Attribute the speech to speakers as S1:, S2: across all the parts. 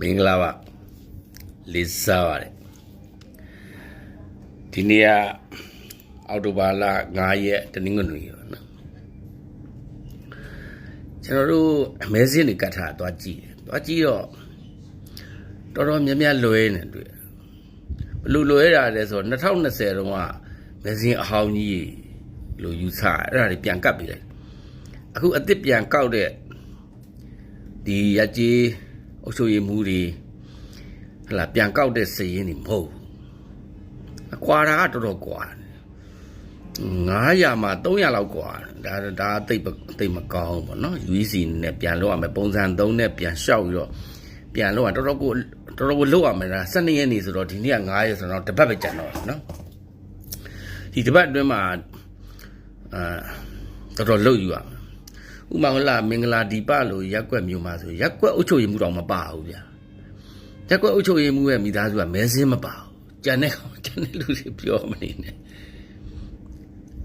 S1: မင်္ဂလာပါလေးစားပါတယ်ဒီနေ့ကအောက်တိုဘာလ9ရက်တနင်္ဂနွေရောနော်ကျွန်တော်တို့အမဲစင်းတွေကတ်ထားသွားကြည့်တယ်သွားကြည့်တော့တော်တော်များများလွဲနေတွေ့ဘလို့လွဲတာလဲဆိုတော့2020တုန်းကမဲစင်းအဟောင်းကြီးလို့ယူဆအဲ့ဒါတွေပြန်ကတ်ပြီးလိုက်အခုအစ်စ်ပြန်ကောက်တဲ့ဒီရကြီး အုပ်ချုပ်ရေးမှုတွေဟလာပြန်ကောက်တဲ့စည်ရင်းတွေမဟုတ်ဘူးအကွာတာကတော်တော်ကွာ900မှာ300လောက်ကွာဒါဒါတိတ်တိတ်မကောင်းဘူးပေါ့နော် UEC နဲ့ပြန်လောက်ရမယ်ပုံစံ3နဲ့ပြန်လျှောက်ပြီးတော့ပြန်လောက်ရတော်တော်ကိုတော်တော်ကိုလောက်ရမယ်ဒါ12ရက်နေဆိုတော့ဒီနေ့က9ရက်ဆိုတော့တပတ်ပဲကြံတော့တယ်နော်ဒီတပတ်အတွင်းမှာအာတော်တော်လောက်ယူရမယ် ဥမာဟလာမင်္ဂလာဒီပလို့ရက်ကွက်မျိုးမှာဆိုရက်ကွက်အုပ်ချုပ်ရေးမှုတော်မပါဘူးဗျာရက်ကွက်အုပ်ချုပ်ရေးမှုရဲ့မိသားစုကမဲစင်းမပါဘူးကြံတဲ့ကြံတဲ့လူတွေပြောမနေနဲ့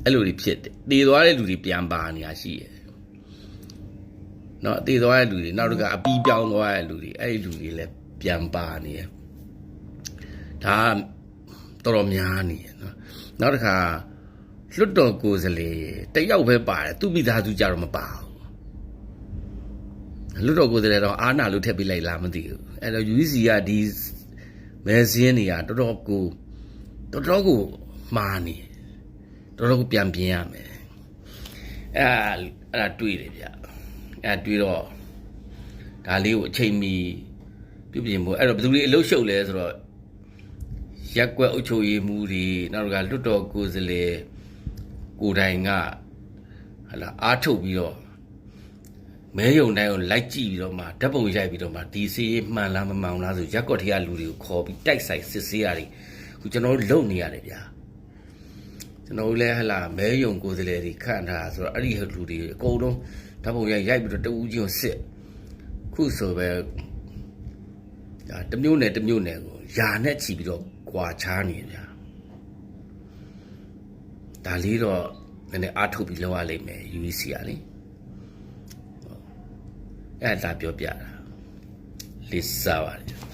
S1: အဲ့လိုတွေဖြစ်တယ်တည်သွားတဲ့လူတွေပြန်ပါနေတာရှိတယ်နော်တည်သွားတဲ့လူတွေနောက်တစ်ခါအပီးပြောင်းသွားတဲ့လူတွေအဲ့ဒီလူတွေလည်းပြန်ပါနေတယ်ဒါတော်တော်များနေတယ်နော်နောက်တစ်ခါလွတ်တော်ကိုယ်စလေတယောက်ပဲပါတယ်သူ့မိသားစုကြတော့မပါဘူး လွတ်တော်ကိုယ်စလေတော့အာနာလို့ထည့်ပေးလိုက်လားမသိဘူးအဲ့တော့ UC ကဒီမဲစင်းတွေကတော်တော်ကိုတော်တော်ကိုမှားနေတော်တော်ကိုပြန်ပြင်းရမယ်အဲ့အဲ့ဒါတွေ့တယ်ဗျအဲ့တွေ့တော့ဒါလေးကိုအချိန်မီပြုပြင်ဖို့အဲ့တော့ဘယ်သူတွေအလုရှုပ်လဲဆိုတော့ရက်ကွက်အုပ်ချုပ်ရေးမှုတွေနောက်ကလွတ်တော်ကိုယ်စလေကိုယ်တိုင်ကဟလာအားထုတ်ပြီးတော့ မဲယုံတိုင်းကိုလိုက်ကြည့်ပြီးတော့မှဓာတ်ပုံရိုက်ပြီးတော့မှဒီစီးမှန်လားမမှန်လားဆိုရက်ကွက်ထဲကလူတွေကိုခေါ်ပြီးတိုက်ဆိုင်စစ်ဆေးရတယ်ခုကျွန်တော်တို့လုံနေရတယ်ဗျာကျွန်တော်တို့လည်းဟလာမဲယုံကိုယ်စလေတွေခန့်ထားဆိုတော့အဲ့ဒီလူတွေအကုန်လုံးဓာတ်ပုံရိုက်ရိုက်ပြီးတော့တူးချင်းကိုစစ်ခုဆိုပဲဒါတစ်မျိုးနဲ့တစ်မျိုးနဲ့ကိုယာနဲ့ချီပြီးတော့ကွာချားနေဗျာဒါလေးတော့နည်းနည်းအားထုတ်ပြီးလောက်ရလိမ့်မယ် UEC ကလေ အဲ့ဒါပြောပြတာလစ်စားပါလေ